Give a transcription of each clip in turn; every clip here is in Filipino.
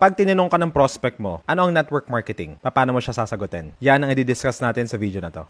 Kapag tinanong ka ng prospect mo, ano ang network marketing? Paano mo siya sasagutin? Yan ang i-discuss natin sa video na to.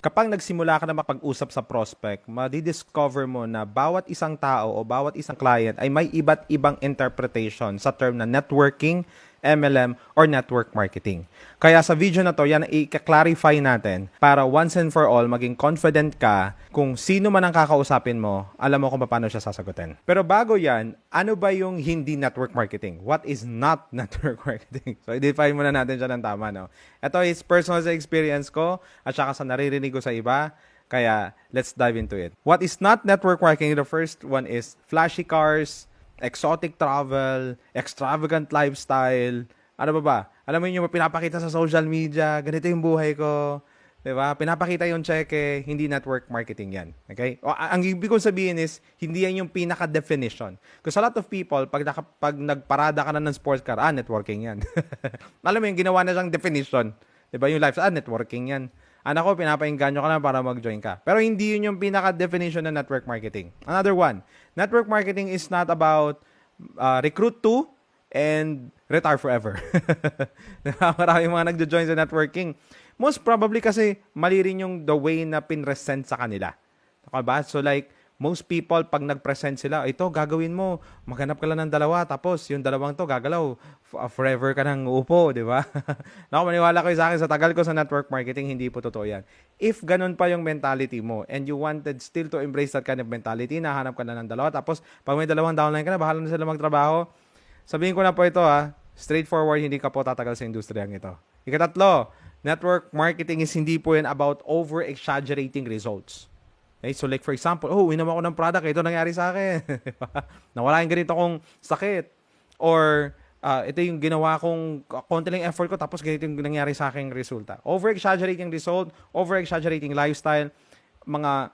Kapag nagsimula ka na makapag-usap sa prospect, madidiscover mo na bawat isang tao o bawat isang client ay may iba't ibang interpretation sa term na networking, MLM, or network marketing. Kaya sa video na to, yan i-clarify natin para once and for all, maging confident ka kung sino man ang kakausapin mo, alam mo kung paano siya sasagutin. Pero bago yan, ano ba yung hindi network marketing? What is not network marketing? So, i-define muna natin siya ng tama, no? Ito is personal sa experience ko at saka sa naririnig ko sa iba. Kaya, let's dive into it. What is not network marketing? The first one is flashy cars, exotic travel, extravagant lifestyle. Ano ba ba? Alam mo yun yung pinapakita sa social media, ganito yung buhay ko. 'Di ba? Pinapakita yung cheque, hindi network marketing 'yan. Okay? O, ang ibig kong sabihin is hindi yan yung pinaka definition. Because a lot of people pag naka, pag nagparada ka na ng sports car, ah networking 'yan. Alam mo yung ginawa na siyang definition. 'Di ba? Yung lifestyle, ah networking 'yan. Anak ko, pinapainganyo ka na para mag-join ka. Pero hindi yun yung pinaka-definition ng network marketing. Another one, network marketing is not about uh, recruit to and retire forever. Maraming mga nagjo-join sa networking. Most probably kasi mali rin yung the way na pinresent sa kanila. Okay ba? So like, most people, pag nag-present sila, ito, gagawin mo, maghanap ka lang ng dalawa, tapos yung dalawang to, gagalaw, uh, forever ka nang upo, di ba? Naku, maniwala kayo sa akin, sa tagal ko sa network marketing, hindi po totoo yan. If ganun pa yung mentality mo, and you wanted still to embrace that kind of mentality, nahanap ka na ng dalawa, tapos pag may dalawang downline ka na, bahala na sila magtrabaho, sabihin ko na po ito ha, straightforward, hindi ka po tatagal sa industriyang ito. Ikatatlo, network marketing is hindi po yan about over-exaggerating results. Okay, so like for example, oh, inom ako ng product, ito nangyari sa akin. Nawala yung ganito kong sakit. Or uh, ito yung ginawa kong konti lang effort ko tapos ganito yung nangyari sa aking resulta. Over-exaggerating result, over-exaggerating lifestyle, mga,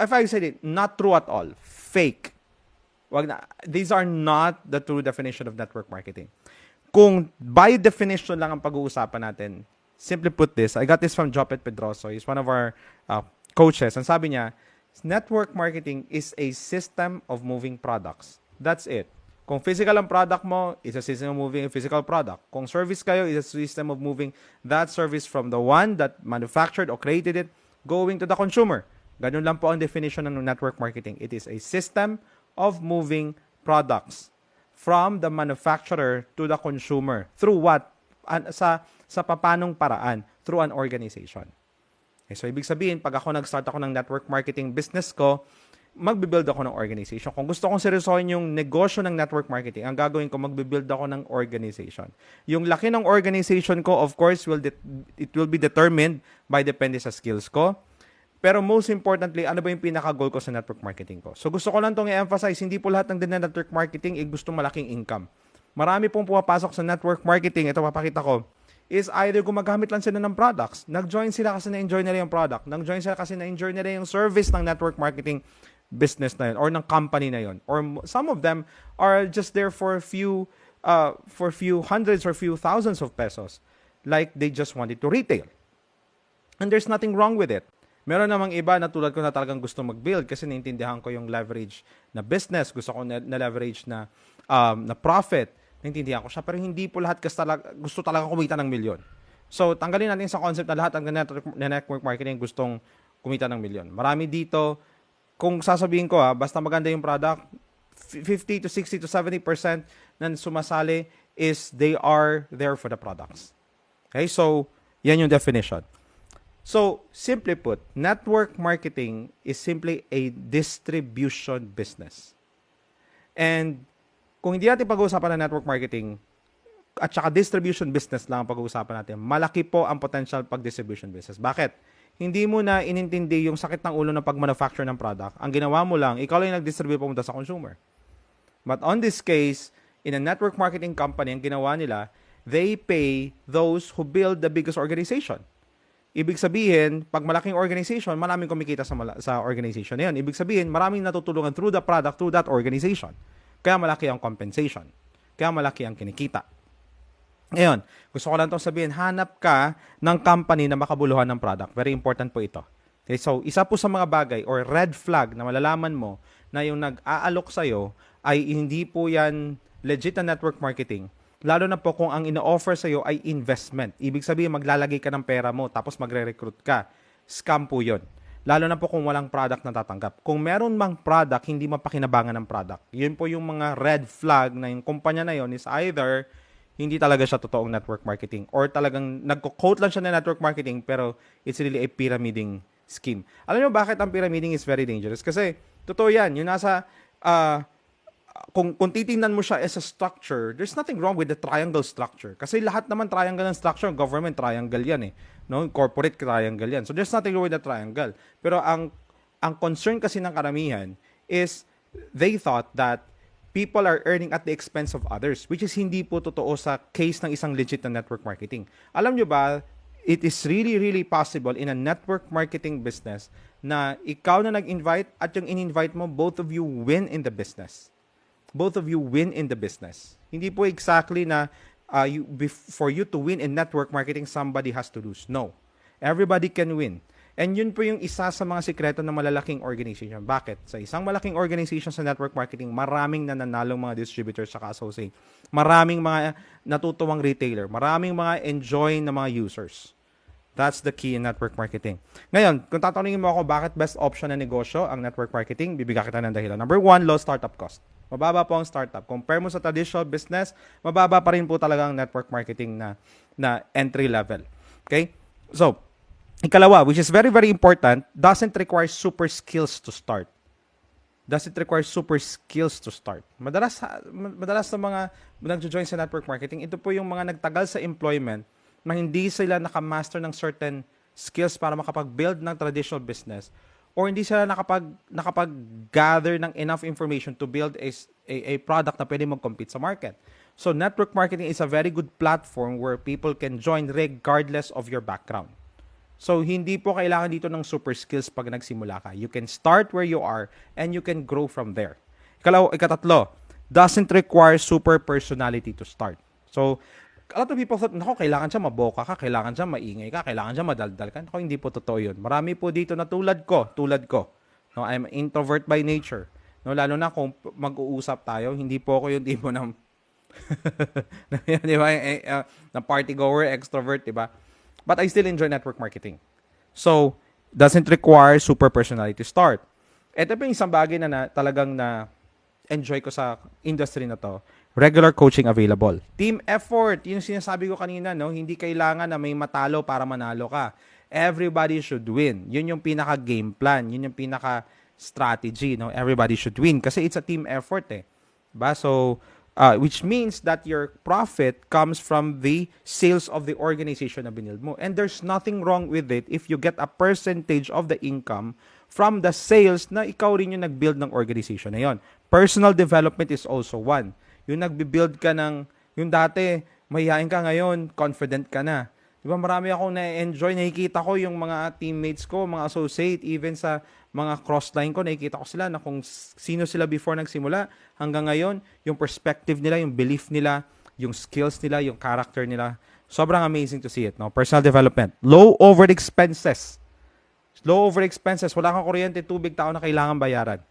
if I said it, not true at all. Fake. Wag na, these are not the true definition of network marketing. Kung by definition lang ang pag-uusapan natin, simply put this, I got this from Jopet Pedroso. He's one of our uh, coaches. Ang sabi niya, network marketing is a system of moving products. That's it. Kung physical ang product mo, it's a system of moving a physical product. Kung service kayo, it's a system of moving that service from the one that manufactured or created it going to the consumer. Ganun lang po ang definition ng network marketing. It is a system of moving products from the manufacturer to the consumer. Through what? Sa, sa papanong paraan? Through an organization. Okay, so, ibig sabihin, pag ako nag-start ako ng network marketing business ko, magbe-build ako ng organization. Kung gusto kong seryosohin yung negosyo ng network marketing, ang gagawin ko, magbe-build ako ng organization. Yung laki ng organization ko, of course, will det- it will be determined by depende sa skills ko. Pero most importantly, ano ba yung pinaka-goal ko sa network marketing ko? So gusto ko lang itong i-emphasize, hindi po lahat ng din network marketing ay gusto malaking income. Marami pong pumapasok sa network marketing, ito papakita ko, is either gumagamit lang sila ng products. Nag-join sila kasi na-enjoy nila yung product. Nag-join sila kasi na-enjoy nila yung service ng network marketing business na yun or ng company na yun. Or some of them are just there for a few uh, for few hundreds or few thousands of pesos. Like they just wanted to retail. And there's nothing wrong with it. Meron namang iba na tulad ko na talagang gusto mag-build kasi naintindihan ko yung leverage na business, gusto ko na, na leverage na um, na profit Naintindihan ko siya. Pero hindi po lahat kasi talaga, gusto talaga kumita ng milyon. So, tanggalin natin sa concept na lahat ng network, network marketing gustong kumita ng milyon. Marami dito, kung sasabihin ko ha, basta maganda yung product, 50 to 60 to 70% ng sumasali is they are there for the products. Okay, so, yan yung definition. So, simply put, network marketing is simply a distribution business. And kung hindi natin pag-uusapan ng network marketing at saka distribution business lang ang pag-uusapan natin, malaki po ang potential pag-distribution business. Bakit? Hindi mo na inintindi yung sakit ng ulo ng pag-manufacture ng product. Ang ginawa mo lang, ikaw lang yung nag-distribute pumunta sa consumer. But on this case, in a network marketing company, ang ginawa nila, they pay those who build the biggest organization. Ibig sabihin, pag malaking organization, maraming kumikita sa, sa organization na yun. Ibig sabihin, maraming natutulungan through the product, through that organization. Kaya malaki ang compensation. Kaya malaki ang kinikita. Ngayon, gusto ko lang itong sabihin, hanap ka ng company na makabuluhan ng product. Very important po ito. Okay, so isa po sa mga bagay or red flag na malalaman mo na yung nag-aalok sa'yo ay hindi po yan legit na network marketing. Lalo na po kung ang ino-offer sa'yo ay investment. Ibig sabihin, maglalagay ka ng pera mo tapos magre-recruit ka. Scam po yun. Lalo na po kung walang product na tatanggap. Kung meron mang product, hindi mapakinabangan ng product. Yun po yung mga red flag na yung kumpanya na yon is either hindi talaga siya totoong network marketing or talagang nagko-quote lang siya na network marketing pero it's really a pyramiding scheme. Alam niyo bakit ang pyramiding is very dangerous? Kasi totoo yan, yung nasa ah, kung, kung titingnan mo siya as a structure, there's nothing wrong with the triangle structure. Kasi lahat naman triangle ng structure, government triangle yan eh. No? Corporate triangle yan. So there's nothing wrong with the triangle. Pero ang ang concern kasi ng karamihan is they thought that people are earning at the expense of others, which is hindi po totoo sa case ng isang legit na network marketing. Alam nyo ba, it is really, really possible in a network marketing business na ikaw na nag-invite at yung in-invite mo, both of you win in the business. Both of you win in the business. Hindi po exactly na uh, you, for you to win in network marketing, somebody has to lose. No. Everybody can win. And yun po yung isa sa mga sikreto ng malalaking organization. Bakit? Sa isang malaking organization sa network marketing, maraming nananalong mga distributors sa associate. Maraming mga natutuwang retailer. Maraming mga enjoy na mga users. That's the key in network marketing. Ngayon, kung tatanungin mo ako bakit best option na negosyo ang network marketing, bibigyan kita ng dahilan. Number one, low startup cost. Mababa po ang startup. Compare mo sa traditional business, mababa pa rin po talaga ang network marketing na, na entry level. Okay? So, Ikalawa, which is very, very important, doesn't require super skills to start. Doesn't require super skills to start. Madalas, madalas sa mga nagjo-join sa network marketing, ito po yung mga nagtagal sa employment na hindi sila nakamaster ng certain skills para makapag-build ng traditional business or hindi sila nakapag nakapag-gather ng enough information to build a, a, a product na pwede mag-compete sa market. So network marketing is a very good platform where people can join regardless of your background. So, hindi po kailangan dito ng super skills pag nagsimula ka. You can start where you are and you can grow from there. Ikalaw, ikatatlo, doesn't require super personality to start. So, a lot of people thought, nako, kailangan siya maboka ka, kailangan siya maingay ka, kailangan siya madaldal ka. Nako, hindi po totoo yun. Marami po dito na tulad ko, tulad ko. No, I'm introvert by nature. No, lalo na kung mag-uusap tayo, hindi po ako yung tipo ng di ba, eh, uh, na party goer, extrovert, di ba? But I still enjoy network marketing. So, doesn't require super personality start. Ito pa yung isang bagay na, na talagang na enjoy ko sa industry na to. Regular coaching available. Team effort. Yung sinasabi ko kanina, no? Hindi kailangan na may matalo para manalo ka. Everybody should win. Yun yung pinaka game plan. Yun yung pinaka strategy, no? Everybody should win kasi it's a team effort eh. Ba? So, uh, which means that your profit comes from the sales of the organization na binild mo. And there's nothing wrong with it if you get a percentage of the income from the sales na ikaw rin yung nag-build ng organization na yon. Personal development is also one. Yung nagbi-build ka ng, yung dati, mahihain ka ngayon, confident ka na. Di ba marami akong na-enjoy, nakikita ko yung mga teammates ko, mga associate, even sa mga crossline ko, nakikita ko sila na kung sino sila before nagsimula hanggang ngayon, yung perspective nila, yung belief nila, yung skills nila, yung character nila. Sobrang amazing to see it. No? Personal development. Low overhead expenses. Low overhead expenses. Wala kang kuryente, tubig, tao na kailangan bayaran.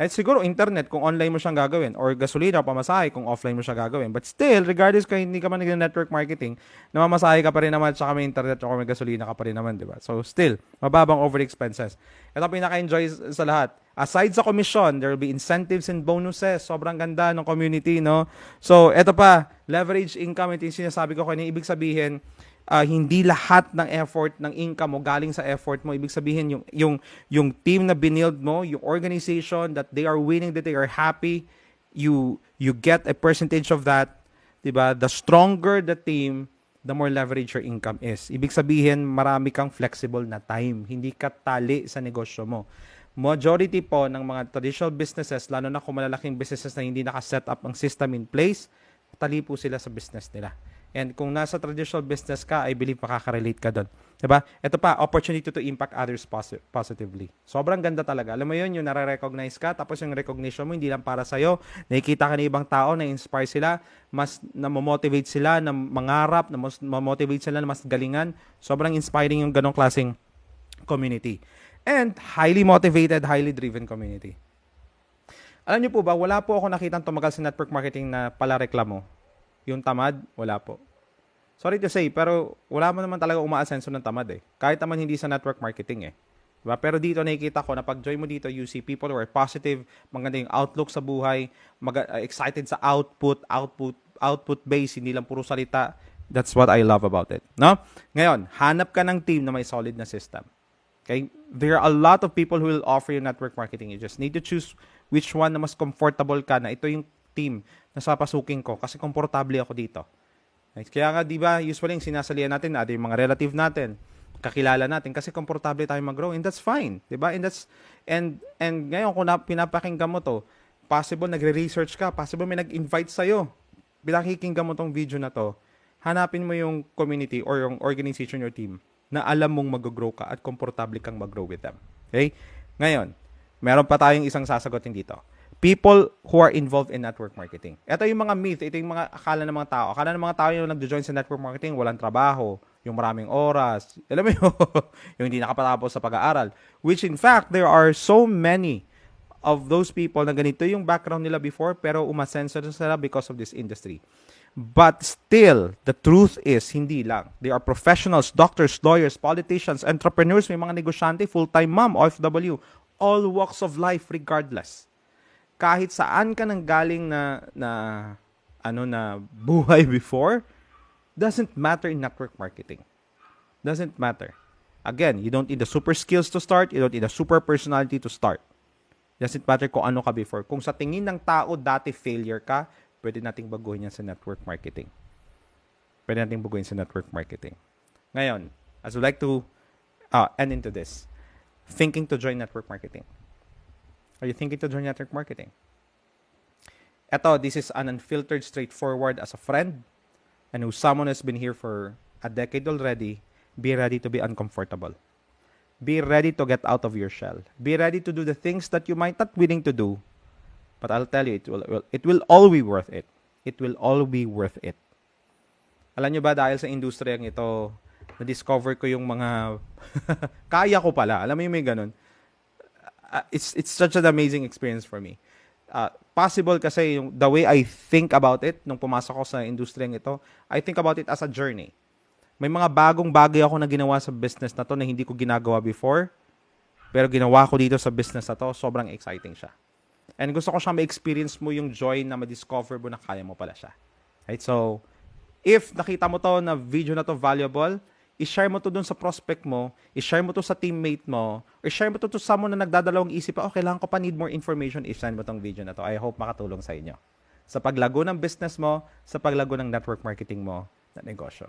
At siguro internet kung online mo siyang gagawin or gasolina o pamasahe kung offline mo siya gagawin. But still, regardless kung hindi ka man nag-network marketing, namamasahe ka pa rin naman at saka may internet o may gasolina ka pa rin naman, di ba? So still, mababang over expenses. Ito pinaka-enjoy sa lahat. Aside sa commission, there will be incentives and bonuses. Sobrang ganda ng community, no? So, ito pa, leverage income, ito yung sinasabi ko kanina. Ibig sabihin, uh, hindi lahat ng effort ng income mo galing sa effort mo. Ibig sabihin yung yung yung team na binild mo, yung organization that they are winning, that they are happy, you you get a percentage of that, 'di ba? The stronger the team, the more leverage your income is. Ibig sabihin, marami kang flexible na time. Hindi ka tali sa negosyo mo. Majority po ng mga traditional businesses, lalo na kung malalaking businesses na hindi naka-set up ang system in place, tali po sila sa business nila. And kung nasa traditional business ka, I believe makaka-relate ka doon. Diba? Ito pa, opportunity to impact others posi- positively. Sobrang ganda talaga. Alam mo yun, yung nare-recognize ka, tapos yung recognition mo, hindi lang para sa'yo. Nakikita ka ng ibang tao, na-inspire sila, mas na-motivate sila, na mangarap, na mas motivate sila na mas galingan. Sobrang inspiring yung ganong klaseng community. And highly motivated, highly driven community. Alam niyo po ba, wala po ako nakitang tumagal sa network marketing na pala reklamo. Yung tamad, wala po. Sorry to say, pero wala mo naman talaga umaasenso ng tamad eh. Kahit naman hindi sa network marketing eh. Diba? Pero dito nakikita ko na pag join mo dito, you see people who are positive, maganda yung outlook sa buhay, mag- uh, excited sa output, output, output base, hindi lang puro salita. That's what I love about it. No? Ngayon, hanap ka ng team na may solid na system. Okay? There are a lot of people who will offer you network marketing. You just need to choose which one na mas comfortable ka na ito yung team na sapasukin ko kasi komportable ako dito. Kaya nga, di ba, usually yung sinasalihan natin, ada yung mga relative natin, kakilala natin kasi komportable tayo mag-grow and that's fine, 'di ba? And that's and and ngayon kung na, pinapakinggan mo to, possible nagre-research ka, possible may nag-invite sa iyo. Pinakikinggan mo tong video na to, hanapin mo yung community or yung organization your team na alam mong mag-grow ka at komportable kang mag-grow with them. Okay? Ngayon, meron pa tayong isang sasagutin dito. People who are involved in network marketing. Ito yung mga myth, ito yung mga akala ng mga tao. Akala ng mga tao yung nag-join sa network marketing, walang trabaho, yung maraming oras, alam mo yun, yung hindi nakapatapos sa pag-aaral. Which in fact, there are so many of those people na ganito yung background nila before pero umasenso sila because of this industry. But still, the truth is, hindi lang. They are professionals, doctors, lawyers, politicians, entrepreneurs, may mga negosyante, full-time mom, OFW, all walks of life regardless. Kahit saan ka nang galing na, na, ano na buhay before, doesn't matter in network marketing. Doesn't matter. Again, you don't need the super skills to start, you don't need the super personality to start. Doesn't matter kung ano ka before. Kung sa tingin ng tao dati failure ka, pwede nating baguhin yan sa network marketing. Pwede nating baguhin sa network marketing. Ngayon, as we like to uh, end into this, thinking to join network marketing. Are you thinking to join network marketing? Eto, this is an unfiltered, straightforward as a friend and who someone has been here for a decade already, be ready to be uncomfortable. Be ready to get out of your shell. Be ready to do the things that you might not willing to do. But I'll tell you, it will- it will all be worth it. It will all be worth it. Alam nyo ba, dahil sa industriyang ito, na-discover ko yung mga, kaya ko pala. Alam mo yung may ganun. Uh, it's, it's such an amazing experience for me. Uh, possible kasi yung the way I think about it nung pumasok ko sa industriyang ito, I think about it as a journey. May mga bagong bagay ako na ginawa sa business na to na hindi ko ginagawa before, pero ginawa ko dito sa business na to, sobrang exciting siya. And gusto ko siyang ma-experience mo yung joy na ma-discover mo na kaya mo pala siya. Right? So, if nakita mo to na video na to valuable, i-share mo to dun sa prospect mo, i-share mo to sa teammate mo, or i-share mo to to someone na nagdadalawang isip, oh, kailangan ko pa need more information, i-send mo tong video na to. I hope makatulong sa inyo. Sa paglago ng business mo, sa paglago ng network marketing mo na negosyo.